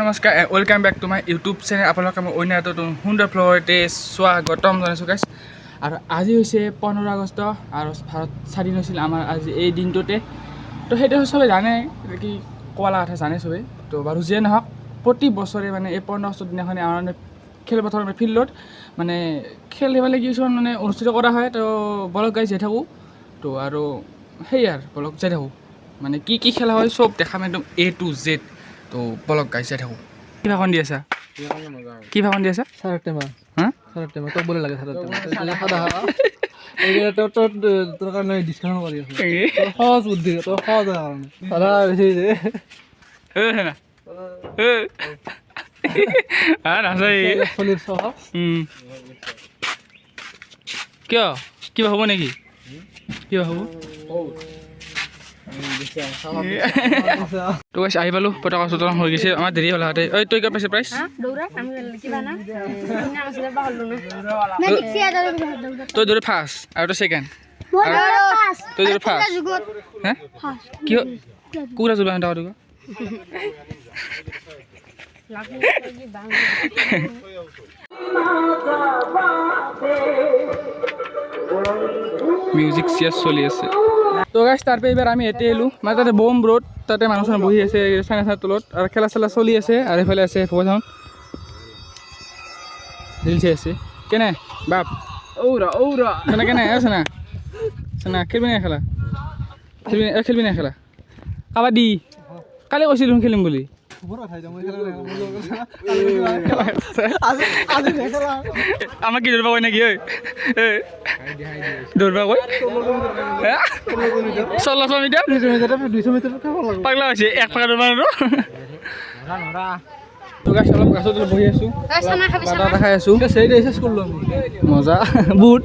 নমস্কাৰ welcome back to my YouTube channel আপোনালোকে মই অন্য এটা সুন্দৰ ফ্ল'ৰতে স্বাগতম জনাইছোঁ গাইছ আৰু আজি হৈছে পোন্ধৰ আগষ্ট আৰু ভাৰত স্বাধীন হৈছিল আমাৰ আজি এই দিনটোতে। তো সেইটো চবে জানে কি কলা কথা জানে চবেই তো বাৰু যিয়ে নহওক, প্ৰতি বছৰে মানে এই পোন্ধৰ আগষ্টৰ দিনাখনে আমাৰ মানে খেলপথাৰৰ মানে ফিল্ডত মানে খেল ধেমালি কিছুমান মানে অনুষ্ঠিত কৰা হয়। তো বলক গাই যাই থাকোঁ। তো আৰু সেয়াই আৰু, বলক যাই থাকোঁ। মানে কি কি খেলা হয়, চব দেখাম একদম এ টু জেড তো বলক গাই চাই থাকোঁ কি ভাষণ দি আছা? কি ভাষণ দি আছা? চাৰৰ টেমা হা? চাৰৰ টেমা তোক বোলে লাগে কাৰণে ডিছকাউণ্ট কৰি আছোঁ। তোৰ সহজ বুদ্ধি তোৰ সহজ কাৰণে সদা বেছি যে। এ হেনা এ আ নাচাই। চল্লিছ টকা কিয়? কিবা হ'ব নেকি? কিবা হ'ব? তো গাইছ আহি পালোঁ পতাকা চতকা হৈ? গৈছে আমাৰ দেৰি হ'ল আহোঁতে ঐ তই কিয় পাইছে প্ৰাইচ? তই দৌৰে ফাৰ্ষ্ট আৰু তই ছেকেণ্ড। তই দৌৰে ফাৰ্ষ্ট হে? ফাৰ্ষ্ট কি হ'ল কুকুৰা জোলা হেঁতা তোক মিউজিক চিয়াৰ চলি আছে। তো গাছ তারপরে এবার আমি এতে এলো। মানে তাতে বম রোড তাতে মানুহ চানুহ বহি আছে চাইনা চাইনাৰ তলত, আৰু খেলা চেলা চলি আছে, আৰু এইফালে আছে ভগৱান ৰিল আছে। কেনে? বাপ। ঔরা ঔরা কেনে কেনে? আছে না চানা, খেলবি না খেলা খেলবি খেলবি না খেলা কাবাডি। কালি কৈছিলোঁ খেলিম বুলি। আমাক কি দৌৰবা কয় নেকি দৌৰবা কয় হে? ষোল্লশ মিটাৰ দুইশ লাগিব পাগলা এক আছোঁ চেছ কৰিলোঁ আমি মজা বুট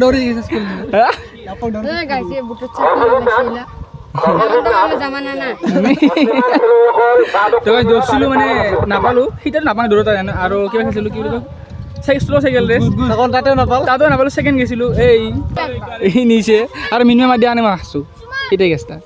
দৌৰি দৌৰিছিলোঁ মানে নাপালোঁ সিটাত নাপাওঁ দৌৰত আৰু কিবা খাইছিলোঁ কি বুলি কয়? চাই চাইকেল ৰেচ তাতেও নাপাল তাতো নাপালোঁ ছেকেণ্ড গেছিলোঁ এই আৰু মিনিমাম মাতি আনে মই আছোঁ। এটাই গেছটা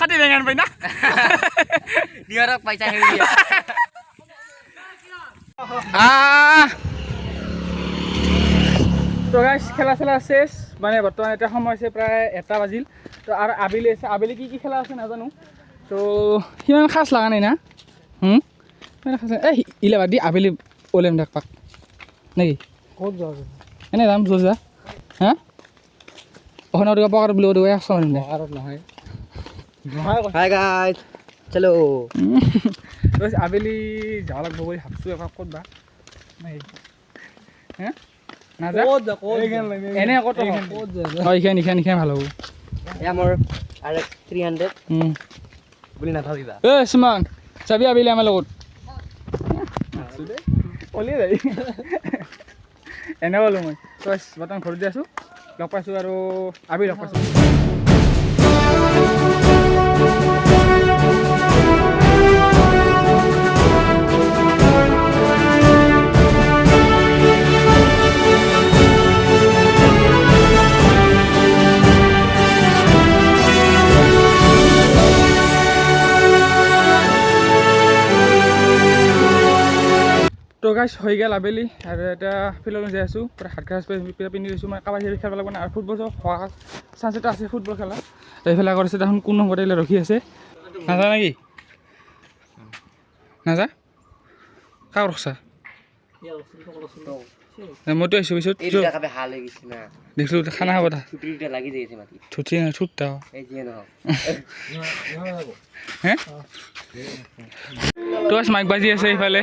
খাটি বেঙান পাই না? নিয়ৰক পইচা হেৰি দিয়া তো গাইছ খেলা চেলা শেষ। মানে বৰ্তমান এতিয়া সময় হৈছে প্ৰায় এটা বাজিল। তো আৰু আবেলি আছে। আবেলি কি কি খেলা আছে নাজানো। তো সিমান খাচ লগা নাই না? হুম? সিমান খাচ এই ইলা বাদ দি আবেলি ওলাম দেখ পাক। নেকি? ক'ত যোৱা এনে যাম য'ত যা। হা? অহনৰ দিব পকাত বুলি দে। আৰু নহয়। বছ আবেলি যাব লাগিব বুলি ভাবছোঁ এবাৰ ক'ত বা নাই হে নাযা ক'ত যা এনে ক'ত ক'ত যা ভালো হ'ব এয়া মোৰ আৰু থ্ৰী হাণ্ড্ৰেড উম। বুলি নাথাকিবা এ সুমন যাবি আবেলি আমাৰ লগত অলিয়ে যাবি এনে ক'লোঁ মই তই বৰ্তমান ঘৰতে আছোঁ লগ পাইছোঁ আৰু আবেলি লগ পাইছোঁ তো গাইছ হৈ গ'ল আবেলি আৰু এতিয়া ফিল্ডলৈ যাই আছোঁ পূৰা হাত খাজ পিন্ধি লৈছোঁ মানে কাবাডী খেলিব লাগিব না আৰু ফুটবল হোৱা চান্স এটা আছে ফুটবল খেলা। এইফালে আগত আছে দেখোন কোনো হোটেলে ৰখি আছে। নাযা নেকি? নাযা কাক ৰখছা? মইতো আহিছোঁ পিছত গৈছে দেখিছোঁ খানা খাব লাগি থুঠি হে? তো আছ মাইক বাজি আছে এইফালে।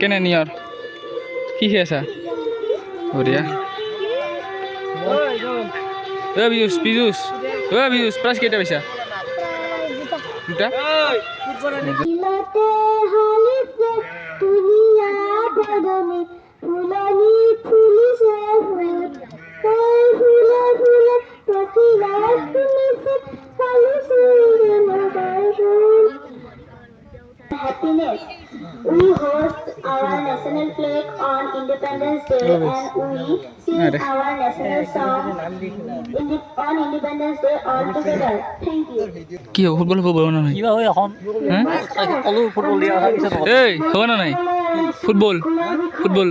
কেনে নিয়ৰ? কি খাই আছা? বঢ়িয়া। অ' বিজুচ বিজুচ অ' বিজুচ প্ৰাইচ কেইটা পাইছা? দুটা। Happiness. We our national flag on Independence Day and we sing our national song on Independence Day all together. Thank you. কি হ'ব ফুটবল হ'ব বল নহয় কিবা হয় এখন? কলো ফুটবল দিয়া কথা পিছত এই হ'ব না নাই ফুটবল ফুটবল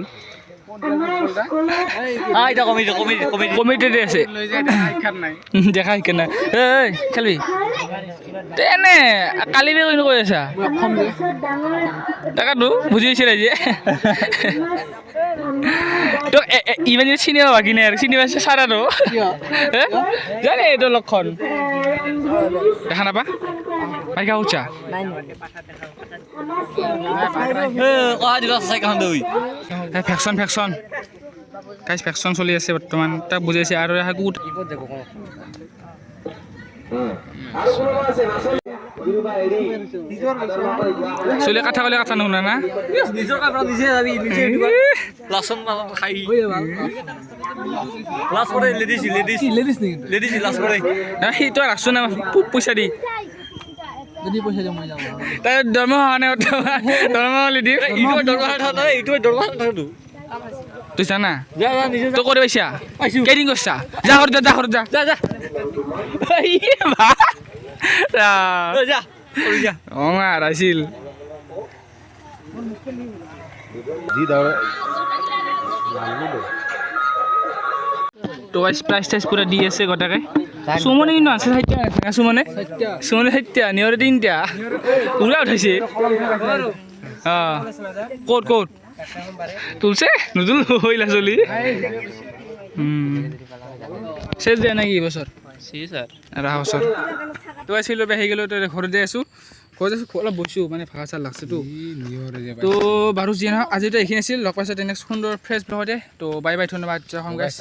আমাৰ স্কুলত আহ, এতিয়া কমি কমি কমি কমিটিতে আছে দেখা শিকা নাই এই খেলবি তেনে কালি বে কিনো কৈ আছা? তাকেতো বুজি পাইছে ৰাইজে তোক ইমান দিনে চিনি পাবা কিনে আৰু? চিনি পাইছে চাৰ আৰু? হে? জানে এইটো লক্ষণ? দেখা নাপা? পাইকা উঠা। ভেকচন ভেকচন গাইজ ভেকচন চলি আছে বৰ্তমান। তাক বুজাইছে আৰু কুট চলি কথা ক'লে কথা নুশুনা না? নিজৰ কাপোৰ নিজে যাবি নিজে লাচন খাই লাষ্ট কৰে ladies ladies ladies ladies last কৰে না, সি তই ৰাখছো না পইচা দি। যদি পইচা দিওঁ মই যাম তাই দৰমহা হোৱা নাই দৰমহা হ'লে দি। ইটো দৰমহা থাকে ইটো দৰমহা থাকেতো তই জানা যা যা নিজে তই কৰি পাইছা? কেইদিন কৰিছা যা ঘৰত যা যা ঘৰত যা। যা যা। প্ৰাইচ টাইচ পুৰা দি আছে গোটাকে সুমনে কিন্তু আছে চাৰিটা আছে না সুমনে সুমনে চাৰিটা নিয়ৰে তিনিটা পুৰা উঠাইছে অঁ ক'ত ক'ত তুলছে নুতুল হৈলা চলি চেজ দিয়া নাই কি বছৰ ৰাহা বছৰ তো আছিলোঁ আহি গ'লোঁ তো ঘৰতে আছোঁ ঘৰতে আছোঁ অলপ বৈছোঁ মানে ভাগা চাল লাগছেতো তো বাৰু যিয়ে নহওক আজিতো এইখিনি আছিল লগ পাইছে তেনেকৈ সুন্দৰ ফ্ৰেছ ব্লগতে তো বাই বাই ধন্যবাদ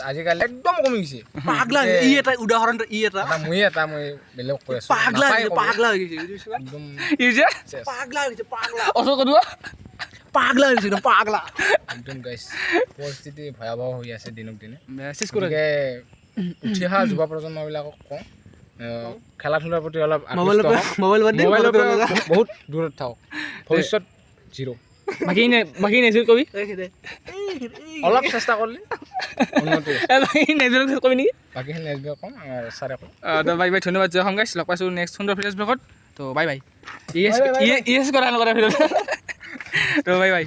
আজিকালি একদম কমি গৈছে পাগলা ই এটা উদাহৰণ ই এটা মই এটা মই বেলেগ কৈ আছো পাগলা পাগলা হৈ গৈছে একদম ইউজে পাগলা হৈ গৈছে পাগলা পাগলা হৈ পাগলা একদম গাইছ পৰিস্থিতি ভয়াৱহ হৈ আছে দিনক দিনে কৰি গতিকে উঠি অহা যুৱ প্ৰজন্মবিলাকক কওঁ খেলা ধূলাৰ প্ৰতি অলপ মোবাইলৰ পৰা। বহুত দূৰত থাকক। ভৱিষ্যত জিৰ' বাকী বাকী নেজুৰ কবি? অলপ চেষ্টা কৰিলে বাকী নেজুৰ কবি নেকি? বাকীখিনি কওঁ ছাৰে কওঁ বাই বাই ধন্যবাদ জয় সংগাইছ লগ পাইছোঁ নেক্সট সুন্দৰ ফ্ৰেছ ব্লগত। তো বাই বাই। ইয়েছ ইয়েছ কৰা নকৰা ফিৰত তো বাই বাই।